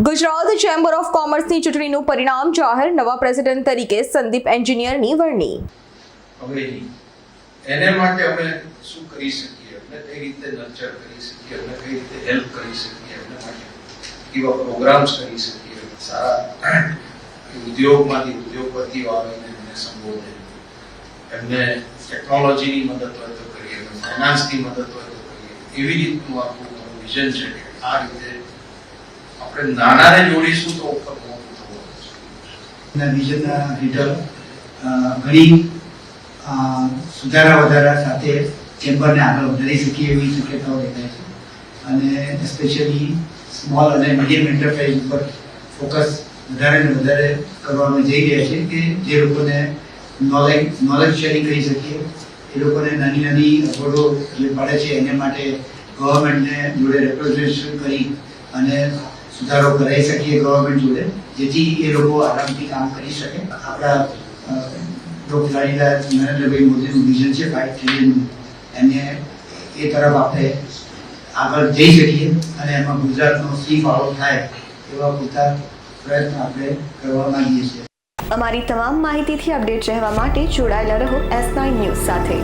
Gujarat chamber of કોમર્સની ચૂંટણીનું પરિણામ જાહેર, નવા પ્રેસિડેન્ટ તરીકે સંદીપ એન્જિનિયરની વરણી. એને માટે અમે શું કરી શકીએ? અમે કઈ રીતે નર્ચર કરી શકીએ? અમે કઈ રીતે હેલ્પ કરી શકીએ? એમને માટે એવા પ્રોગ્રામ્સ કરી શકીએ? સારા ઉદ્યોગમાંથી ઉદ્યોગપતિઓ આવીને એમને સંબોધે એમને ટેકનોલોજીની મદદ હોય તો કરીએ ફાઇનાન્સની મદદ હોય તો કરીએ. એવી રીતનું આખું વિઝન છે આ રીતે આપણે નાનાને જોડીશું તો ઉપર મોટું થવાનું છે ના વિઝનના હેઠળ ઘણી સુધારા વધારા સાથે ચેમ્બરને આગળ વધારી શકીએ એવી શક્યતાઓ દેખાય છે. અને સ્પેશિયલી સ્મોલ અને મીડિયમ એન્ટરપ્રાઇઝ ઉપર ફોકસ વધારે ને વધારે કરવાનું જઈ રહ્યા છે કે જે લોકોને નોલેજ નોલેજ શેરિંગ કરી શકીએ. એ લોકોને નાની નાની અગવડો જે પડે છે એને માટે ગવર્મેન્ટને જોડે રેપ્રેઝન્ટેશન કરી અને સુધારો કરાવી શકીએ ગવર્મેન્ટ જોડે, જેથી એ લોકો આરામથી કામ કરી શકે. આપણા લોકલાડીલા નરેન્દ્રભાઈ મોદીનું વિઝન છે ફાઈવ ટ્રિલિયનનું એને એ તરફ આપણે આગળ જઈ શકીએ અને એમાં ગુજરાતનો સી ફાળો થાય એવા પૂરતા પ્રયત્ન આપણે કરવા માંગીએ છીએ. અમારી તમામ માહિતીથી અપડેટ રહેવા માટે જોડાયેલા રહો એસ નાઇન ન્યૂઝ સાથે.